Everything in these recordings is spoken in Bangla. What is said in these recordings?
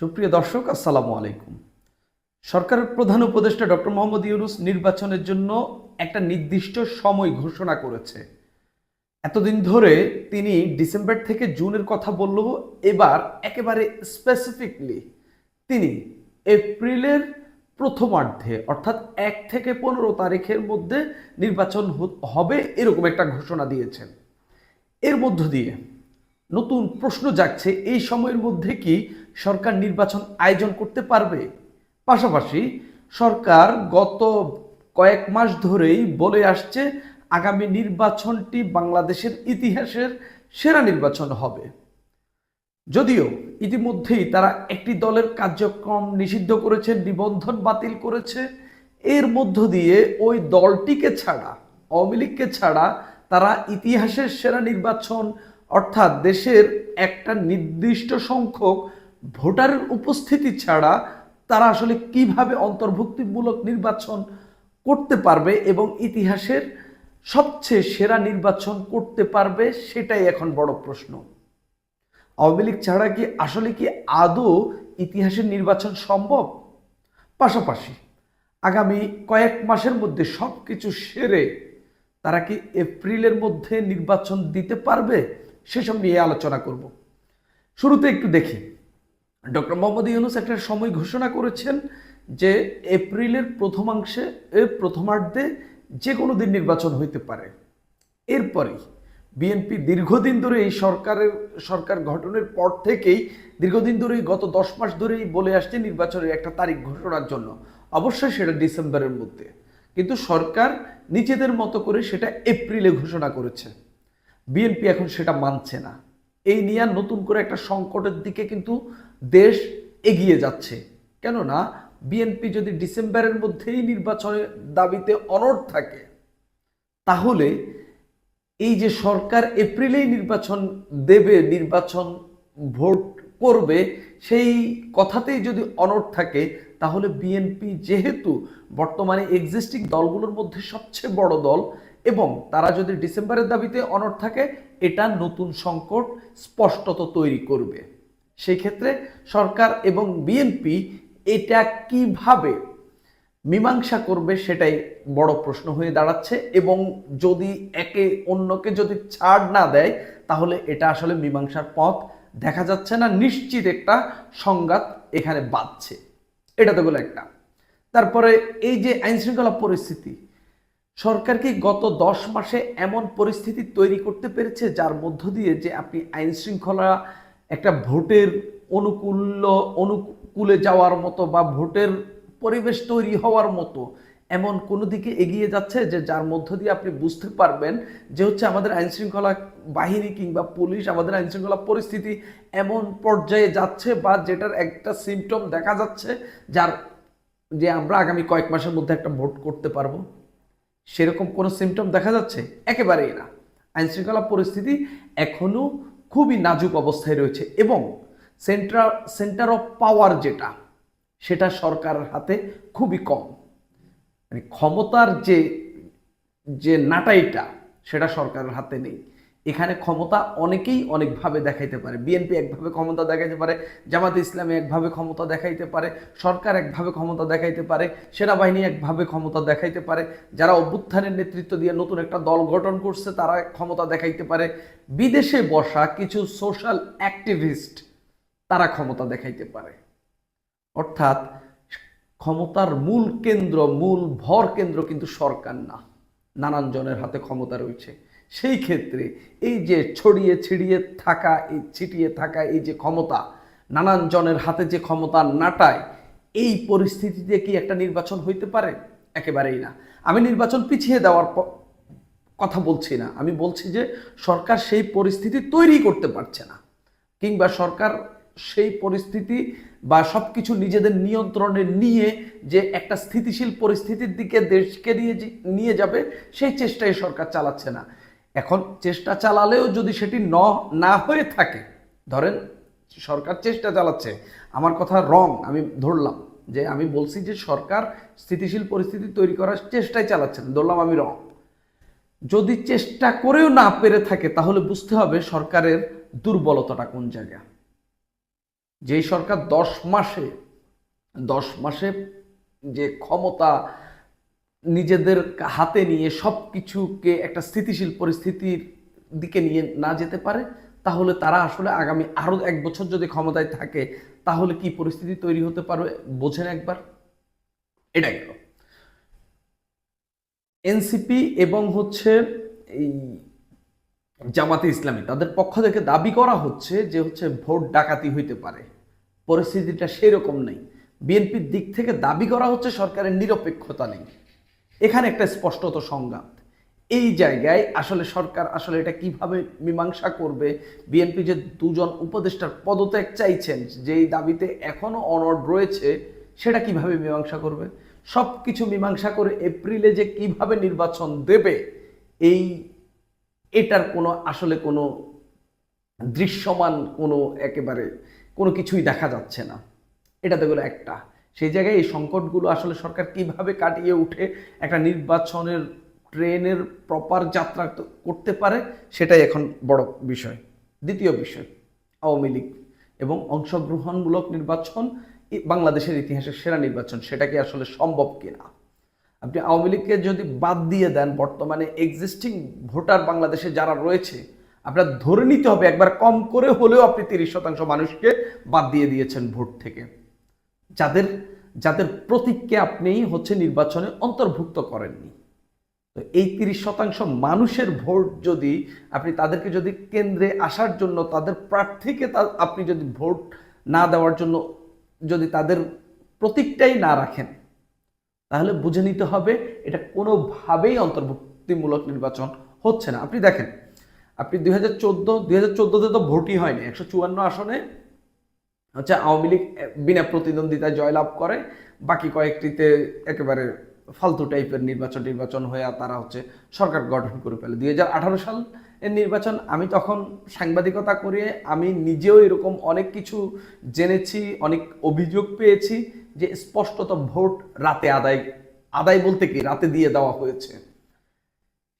সুপ্রিয় দর্শক, আসসালামু আলাইকুম। সরকারের প্রধান উপদেষ্টা ডক্টর মোহাম্মদ ইউনুস নির্বাচনের জন্য একটা নির্দিষ্ট সময় ঘোষণা করেছে। এতদিন ধরে তিনি ডিসেম্বর থেকে জুনের কথা বললেও এবার একেবারে স্পেসিফিকলি তিনি এপ্রিলের প্রথমার্ধে, অর্থাৎ এক থেকে পনেরো তারিখের মধ্যে নির্বাচন হবে এরকম একটা ঘোষণা দিয়েছেন। এর মধ্য দিয়ে নতুন প্রশ্ন জাগছে, এই সময়ের মধ্যে কি সরকার নির্বাচন আয়োজন করতে পারবে। পাশাপাশি সরকার গত কয়েক মাস ধরেই বলে আসছে, আগামী নির্বাচনটি বাংলাদেশের ইতিহাসের সেরা নির্বাচন হবে। যদিও ইতিমধ্যেই তারা একটি দলের কার্যক্রম নিষিদ্ধ করেছে, নিবন্ধন বাতিল করেছে, এর মধ্য দিয়ে ওই দলটিকে ছাড়া, আওয়ামী লীগকে ছাড়া তারা ইতিহাসের সেরা নির্বাচন, অর্থাৎ দেশের একটা নির্দিষ্ট সংখ্যক ভোটারের উপস্থিতি ছাড়া তারা আসলে কীভাবে অন্তর্ভুক্তিমূলক নির্বাচন করতে পারবে এবং ইতিহাসের সবচেয়ে সেরা নির্বাচন করতে পারবে, সেটাই এখন বড় প্রশ্ন। আওয়ামী লীগ ছাড়া কি, আসলে কি আদৌ ইতিহাসের নির্বাচন সম্ভব? পাশাপাশি, আগামী কয়েক মাসের মধ্যে সব কিছু সেরে তারা কি এপ্রিলের মধ্যে নির্বাচন দিতে পারবে? সেসব নিয়ে আলোচনা করব। শুরুতে একটু দেখি। ডক্টর মোহাম্মদ ইউনুস একটা সময় ঘোষণা করেছেন যে এপ্রিলের প্রথমাংশে প্রথমার্ধে যে কোনো দিন নির্বাচন হইতে পারে। এরপরেই বিএনপি দীর্ঘদিন ধরে এই সরকারের, সরকার গঠনের পর থেকেই দীর্ঘদিন ধরেই গত দশ মাস ধরেই বলে আসছে নির্বাচনের একটা তারিখ ঘোষণার জন্য। অবশ্যই সেটা ডিসেম্বরের মধ্যে। কিন্তু সরকার নিজেদের মতো করে সেটা এপ্রিলে ঘোষণা করেছে। বিএনপি এখন সেটা মানছে না। এই নিয়ে নতুন করে একটা সংকটের দিকে কিন্তু দেশ এগিয়ে যাচ্ছে। কেননা, বিএনপি যদি ডিসেম্বরের মধ্যেই নির্বাচনের দাবিতে অনড় থাকে, তাহলে এই যে সরকার এপ্রিলেই নির্বাচন দেবে, নির্বাচন ভোট করবে, সেই কথাতেই যদি অনড় থাকে, তাহলে বিএনপি যেহেতু বর্তমানে এক্সিস্টিং দলগুলোর মধ্যে সবচেয়ে বড় দল এবং তারা যদি ডিসেম্বরের দাবিতে অনড় থাকে, এটা নতুন সংকট স্পষ্টত তৈরি করবে। সেই ক্ষেত্রে সরকার এবং বিএনপি এটা কীভাবে মীমাংসা করবে সেটাই বড় প্রশ্ন হয়ে দাঁড়াচ্ছে এবং যদি একে অন্যকে যদি ছাড় না দেয়, তাহলে এটা আসলে মীমাংসার পথ দেখা যাচ্ছে না। নিশ্চিত একটা সংঘাত এখানে বাঁধছে। এটা তো গেলো একটা। তারপরে এই যে আইনশৃঙ্খলা পরিস্থিতি, সরকার কি গত দশ মাসে এমন পরিস্থিতি তৈরি করতে পেরেছে, যার মধ্য দিয়ে যে আপনি আইন শৃঙ্খলা একটা ভোটের অনুকূল্য, অনুকূলে যাওয়ার মতো বা ভোটের পরিবেশ তৈরি হওয়ার মতো এমন কোনো দিকে এগিয়ে যাচ্ছে যে যার মধ্য দিয়ে আপনি বুঝতে পারবেন যে হচ্ছে আমাদের আইনশৃঙ্খলা বাহিনী কিংবা পুলিশ, আমাদের আইনশৃঙ্খলা পরিস্থিতি এমন পর্যায়ে যাচ্ছে বা যেটার একটা সিমটম দেখা যাচ্ছে যার যে আমরা আগামী কয়েক মাসের মধ্যে একটা ভোট করতে পারব। সেরকম কোনো সিমটম দেখা যাচ্ছে? একেবারেই না। আইনশৃঙ্খলা পরিস্থিতি এখনও খুবই নাজুক অবস্থায় রয়েছে এবং সেন্ট্রাল, সেন্টার অফ পাওয়ার যেটা, সেটা সরকারের হাতে খুবই কম। মানে ক্ষমতার যে যে নাটাইটা, সেটা সরকারের হাতে নেই। এখানে ক্ষমতা অনেকেই অনেকভাবে দেখাইতে পারে। বিএনপি একভাবে ক্ষমতা দেখাইতে পারে, জামাত ইসলামী একভাবে ক্ষমতা দেখাইতে পারে, সরকার একভাবে ক্ষমতা দেখাইতে পারে, সেনাবাহিনী একভাবে ক্ষমতা দেখাইতে পারে, যারা অভ্যুত্থানের নেতৃত্ব দিয়ে নতুন একটা দল গঠন করছে তারা ক্ষমতা দেখাইতে পারে। বিদেশে বসা কিছু সোশ্যাল অ্যাক্টিভিস্ট তারা ক্ষমতা দেখাইতে পারে। অর্থাৎ ক্ষমতার মূল কেন্দ্র, মূল ভর কেন্দ্র কিন্তু সরকার না, নানান জনের হাতে ক্ষমতা রয়েছে। সেই ক্ষেত্রে এই যে ছড়িয়ে ছিড়িয়ে থাকা, এই ছিটিয়ে থাকা এই যে ক্ষমতা, নানান জনের হাতে যে ক্ষমতা নাটায়, এই পরিস্থিতিতে কি একটা নির্বাচন হইতে পারে? একেবারেই না। আমি নির্বাচন পিছিয়ে দেওয়ার কথা বলছি না। আমি বলছি যে সরকার সেই পরিস্থিতি তৈরি করতে পারছে না। কিংবা সরকার সেই পরিস্থিতি বা সব কিছু নিজেদের নিয়ন্ত্রণে নিয়ে যে একটা স্থিতিশীল পরিস্থিতির দিকে দেশকে নিয়ে নিয়ে যাবে, সেই চেষ্টাই সরকার চালাচ্ছে না। এখন চেষ্টা চালালেও যদি সেটি ন, না হয়ে থাকে, ধরেন সরকার চেষ্টা চালাচ্ছে, আমার কথা রং, আমি ধরলাম, যে আমি বলছি যে সরকার স্থিতিশীল পরিস্থিতি তৈরি করার চেষ্টাই চালাচ্ছেন ধরলাম আমি রং। যদি চেষ্টা করেও না পেরে থাকে, তাহলে বুঝতে হবে সরকারের দুর্বলতাটা কোন জায়গা যেই সরকার দশ মাসে দশ মাসে যে ক্ষমতা নিজেদের হাতে নিয়ে সব কিছুকে একটা স্থিতিশীল পরিস্থিতির দিকে নিয়ে না যেতে পারে, তাহলে তারা আসলে আগামী আরও এক বছর যদি ক্ষমতায় থাকে, তাহলে কি পরিস্থিতি তৈরি হতে পারবে বোঝেন একবার? এটা গেল এনসিপি এবং হচ্ছে এই জামাতে ইসলামী, তাদের পক্ষ থেকে দাবি করা হচ্ছে যে হচ্ছে ভোট ডাকাতি হইতে পারে। পরিস্থিতিটা সেরকম নেই। বিএনপির দিক থেকে দাবি করা হচ্ছে সরকারের নিরপেক্ষতা নেই। এখানে একটা স্পষ্টত সংঘাত এই জায়গায় আসলে সরকার আসলে এটা কীভাবে মীমাংসা করবে? বিএনপি যে দুজন উপদেষ্টার পদত্যাগ চাইছেন, যেই দাবিতে এখনও অনড় রয়েছে, সেটা কীভাবে মীমাংসা করবে? সব কিছু মীমাংসা করে এপ্রিলে যে কীভাবে নির্বাচন দেবে, এই এটার কোনো আসলে কোনো দৃশ্যমান কোনো একেবারে কোনো কিছুই দেখা যাচ্ছে না। এটা তো গেলো একটা। সেই জায়গায় এই সংকটগুলো আসলে সরকার কীভাবে কাটিয়ে উঠে একটা নির্বাচনের ট্রেনের প্রপার যাত্রা করতে পারে, সেটাই এখন বড় বিষয়। দ্বিতীয় বিষয়, আওয়ামী লীগ এবং অংশগ্রহণমূলক নির্বাচন বাংলাদেশের ইতিহাসের সেরা নির্বাচন, সেটা কি আসলে সম্ভব কিনা? আপনি আওয়ামী লীগকে যদি বাদ দিয়ে দেন, বর্তমানে এক্সিস্টিং ভোটার বাংলাদেশে যারা রয়েছে, আপনার ধরে নিতে হবে, একবার কম করে হলেও আপনি তিরিশ শতাংশ মানুষকে বাদ দিয়ে দিয়েছেন ভোট থেকে। যাদের যাদের প্রতীককে আপনি হচ্ছে নির্বাচনে অন্তর্ভুক্ত করেননি। তো এই তিরিশ শতাংশ মানুষের ভোট যদি আপনি তাদেরকে যদি কেন্দ্রে আসার জন্য, তাদের প্রার্থীকে তা- আপনি যদি ভোট না দেওয়ার জন্য যদি তাদের প্রতীকটাই না রাখেন, তাহলে বুঝে নিতে হবে এটা কোনোভাবেই অন্তর্ভুক্তিমূলক নির্বাচন হচ্ছে না। আপনি দেখেন, আপনি দুই হাজার চোদ্দ, দুই হাজার চোদ্দোতে তো ভোটই হয়নি, একশো চুয়ান্ন আসনে হচ্ছে আওয়ামী লীগ বিনা প্রতিদ্বন্দ্বিতায় জয়লাভ করে, বাকি কয়েকটিতে একেবারে ফালতু টাইপের নির্বাচন নির্বাচন হয়ে তারা হচ্ছে সরকার গঠন করে ফেলে। দুই হাজার আঠারো সাল এর নির্বাচন, আমি তখন সাংবাদিকতা করে আমি নিজেও এরকম অনেক কিছু জেনেছি, অনেক অভিযোগ পেয়েছি যে স্পষ্টত ভোট রাতে আদায় আদায় বলতে কি? রাতে দিয়ে দেওয়া হয়েছে।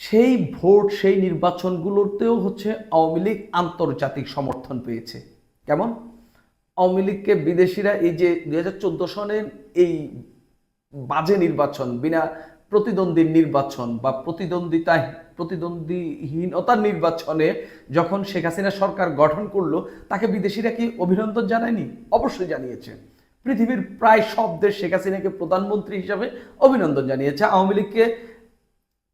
সেই ভোট, সেই নির্বাচনগুলোতেও হচ্ছে আওয়ামী লীগ আন্তর্জাতিক সমর্থন পেয়েছে। কেমন? আওয়ামী লীগকে বিদেশিরা এই যে দুই হাজার চোদ্দ সনের এই বাজে নির্বাচন, বিনা প্রতিদ্বন্দ্বীর নির্বাচন বা প্রতিদ্বন্দ্বিতা, প্রতিদ্বন্দ্বীহীনতার নির্বাচনে যখন শেখ হাসিনা সরকার গঠন করল, তাকে বিদেশিরা কি অভিনন্দন জানায়নি? অবশ্যই জানিয়েছে। পৃথিবীর প্রায় সব দেশ শেখ হাসিনাকে প্রধানমন্ত্রী হিসাবে অভিনন্দন জানিয়েছে। আওয়ামী লীগকে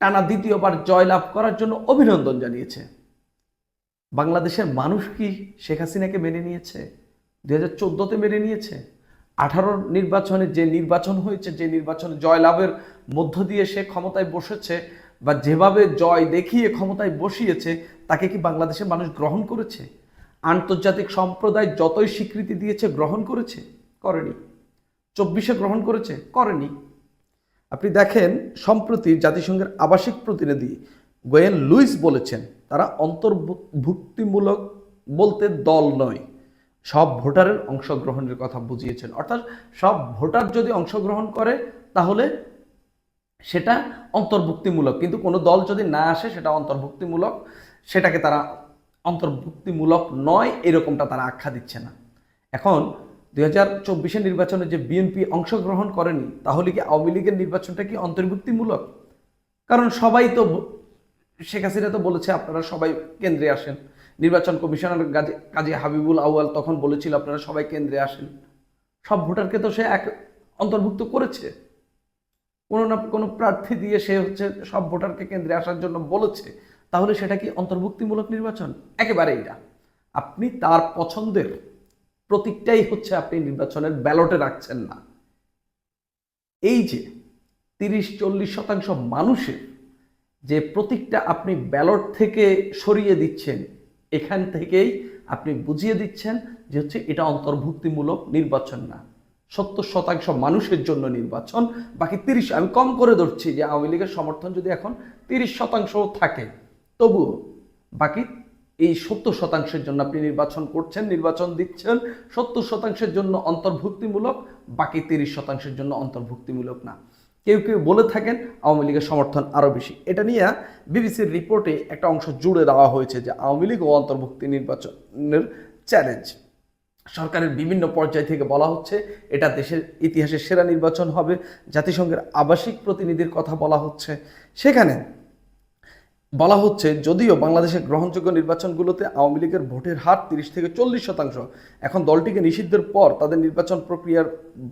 টানা দ্বিতীয়বার জয়লাভ করার জন্য অভিনন্দন জানিয়েছে। বাংলাদেশের মানুষ কি শেখ হাসিনাকে মেনে নিয়েছে? দুই হাজার চোদ্দোতে মেনে নিয়েছে। আঠারোর নির্বাচনে যে নির্বাচন হয়েছে, যে নির্বাচনে জয়লাভের মধ্য দিয়ে সে ক্ষমতায় বসেছে বা যেভাবে জয় দেখিয়ে ক্ষমতায় বসিয়েছে, তাকে কি বাংলাদেশের মানুষ গ্রহণ করেছে? আন্তর্জাতিক সম্প্রদায় যতই স্বীকৃতি দিয়েছে, গ্রহণ করেছে? করেনি। চব্বিশে গ্রহণ করেছে? করেনি। আপনি দেখেন, সম্প্রতি জাতিসংঘের আবাসিক প্রতিনিধি গোয়েন লুইস বলেছেন, তারা অন্তর্ভুক্তিমূলক বলতে দল নয়। সব ভোটারের অংশগ্রহণের কথা বুঝিয়েছেন। অর্থাৎ সব ভোটার যদি অংশগ্রহণ করে, তাহলে সেটা অন্তর্ভুক্তিমূলক। কিন্তু কোনো দল যদি না আসে, সেটা অন্তর্ভুক্তিমূলক। সেটাকে তারা অন্তর্ভুক্তিমূলক নয়, এরকমটা তারা আখ্যা দিচ্ছে না। এখন দুই হাজার চব্বিশের নির্বাচনে যে বিএনপি অংশগ্রহণ করেনি, তাহলে কি আওয়ামী লীগের নির্বাচনটা কি অন্তর্ভুক্তিমূলক? কারণ সবাই তো শেখ হাসিনা তো বলেছে, আপনারা সবাই কেন্দ্রে আসেন। নির্বাচন কমিশনার কাজী হাবিবুল আউয়াল তখন বলেছিল, আপনারা সবাই কেন্দ্রে আসেন। সব ভোটারকে তো সে এক অন্তর্ভুক্ত করেছে। কোনো না কোনো প্রার্থী দিয়ে সে হচ্ছে সব ভোটারকে কেন্দ্রে আসার জন্য বলেছে। তাহলে সেটা কি অন্তর্ভুক্তিমূলক নির্বাচন? একেবারেই না। আপনি তার পছন্দের প্রতীকটাই হচ্ছে আপনি নির্বাচনের ব্যালটে রাখছেন না। এই যে তিরিশ চল্লিশ শতাংশ মানুষের যে প্রতীকটা আপনি ব্যালট থেকে সরিয়ে দিচ্ছেন এখান থেকেই আপনি বুঝিয়ে দিচ্ছেন যে হচ্ছে এটা অন্তর্ভুক্তিমূলক নির্বাচন না। সত্তর শতাংশ মানুষের জন্য নির্বাচন, বাকি তিরিশ, আমি কম করে ধরছি যে আওয়ামী লীগের সমর্থন যদি এখন তিরিশ শতাংশ থাকে, তবুও বাকি এই সত্তর শতাংশের জন্য আপনি নির্বাচন করছেন, নির্বাচন দিচ্ছেন, সত্তর শতাংশের জন্য অন্তর্ভুক্তিমূলক, বাকি তিরিশ শতাংশের জন্য অন্তর্ভুক্তিমূলক না। কেউ কেউ বলে থাকেন আওয়ামী লীগের সমর্থন আরও বেশি। এটা নিয়ে বিবিসির রিপোর্টে একটা অংশ জুড়ে দেওয়া হয়েছে যে আওয়ামী লীগ ও অন্তর্ভুক্তি নির্বাচনের চ্যালেঞ্জ সরকারের বিভিন্ন পর্যায় থেকে বলা হচ্ছে এটা দেশের ইতিহাসের সেরা নির্বাচন হবে, জাতিসংঘের আবাসিক প্রতিনিধির কথা বলা হচ্ছে। সেখানে বলা হচ্ছে, যদিও বাংলাদেশের গ্রহণযোগ্য নির্বাচনগুলোতে আওয়ামী লীগের ভোটের হার তিরিশ থেকে চল্লিশ শতাংশ, এখন দলটিকে নিষিদ্ধের পর তাদের নির্বাচন প্রক্রিয়ার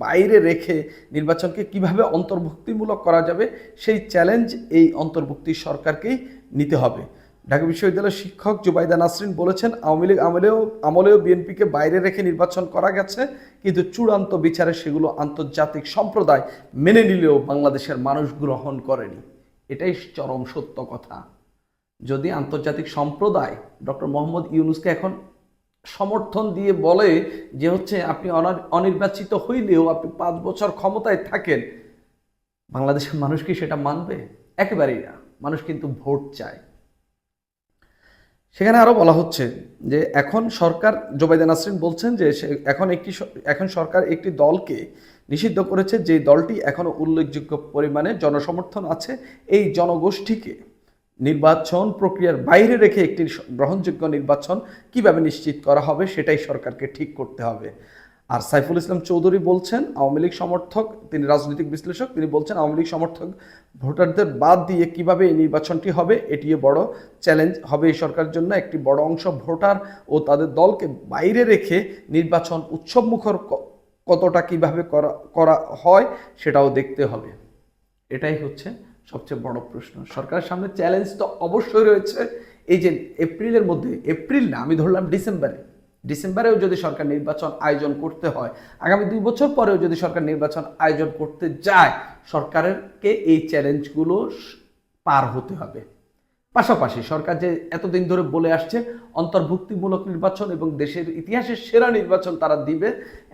বাইরে রেখে নির্বাচনকে কীভাবে অন্তর্ভুক্তিমূলক করা যাবে, সেই চ্যালেঞ্জ এই অন্তর্ভুক্তি সরকারকেই নিতে হবে। ঢাকা বিশ্ববিদ্যালয়ের শিক্ষক জুবাইদা নাসরিন বলেছেন, আওয়ামী লীগ আমলেও আমলেও বিএনপিকে বাইরে রেখে নির্বাচন করা গেছে, কিন্তু চূড়ান্ত বিচারে সেগুলো আন্তর্জাতিক সম্প্রদায় মেনে নিলেও বাংলাদেশের মানুষ গ্রহণ করেনি। এটাই চরম সত্য কথা। যদি আন্তর্জাতিক সম্প্রদায় ডক্টর মোহাম্মদ ইউনুসকে এখন সমর্থন দিয়ে বলে যে হচ্ছে আপনি অনার- অনির্বাচিত হইলেও আপনি পাঁচ বছর ক্ষমতায় থাকেন, বাংলাদেশের মানুষ কি সেটা মানবে? একেবারেই না। মানুষ কিন্তু ভোট চায়। সেখানে আরও বলা হচ্ছে যে এখন সরকার জোবাইদা নাসরিন বলছেন যে এখন একটি এখন সরকার একটি দলকে নিষিদ্ধ করেছে যে দলটি এখনও উল্লেখযোগ্য পরিমাণে জনসমর্থন আছে। এই জনগোষ্ঠীকে নির্বাচন প্রক্রিয়ার বাইরে রেখে একটি গ্রহণযোগ্য নির্বাচন কীভাবে নিশ্চিত করা হবে সেটাই সরকারকে ঠিক করতে হবে। আর সাইফুল ইসলাম চৌধুরী বলছেন, আওয়ামী লীগ সমর্থক, তিনি রাজনৈতিক বিশ্লেষক, তিনি বলছেন আওয়ামী লীগ সমর্থক ভোটারদের বাদ দিয়ে কীভাবে এই নির্বাচনটি হবে, এটিও বড় চ্যালেঞ্জ হবে এই সরকারের জন্য। একটি বড় অংশ ভোটার ও তাদের দলকে বাইরে রেখে নির্বাচন উৎসবমুখর কতটা কীভাবে করা করা হয় সেটাও দেখতে হবে। এটাই হচ্ছে সবচেয়ে বড় প্রশ্ন। সরকারের সামনে চ্যালেঞ্জ তো অবশ্যই রয়েছে। এই যে এপ্রিলের মধ্যে, এপ্রিল না, আমি ধরলাম ডিসেম্বরে। ডিসেম্বরেও যদি সরকার নির্বাচন আয়োজন করতে হয়, আগামী দুই বছর পরেও যদি সরকার নির্বাচন আয়োজন করতে যায় সরকারেরকে এই চ্যালেঞ্জগুলো পার হতে হবে। পাশাপাশি সরকার যে এতদিন ধরে বলে আসছে, অন্তর্ভুক্তিমূলক নির্বাচন এবং দেশের ইতিহাসের সেরা নির্বাচন তারা দিবে,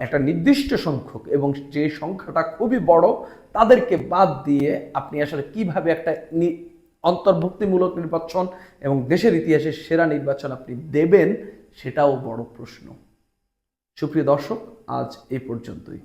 একটা নির্দিষ্ট সংখ্যক এবং যে সংখ্যাটা খুবই বড়, তাদেরকে বাদ দিয়ে আপনি আসলে কীভাবে একটা অন্তর্ভুক্তিমূলক নির্বাচন এবং দেশের ইতিহাসের সেরা নির্বাচন আপনি দেবেন, সেটাও বড় প্রশ্ন। সুপ্রিয় দর্শক, আজ এই পর্যন্তই।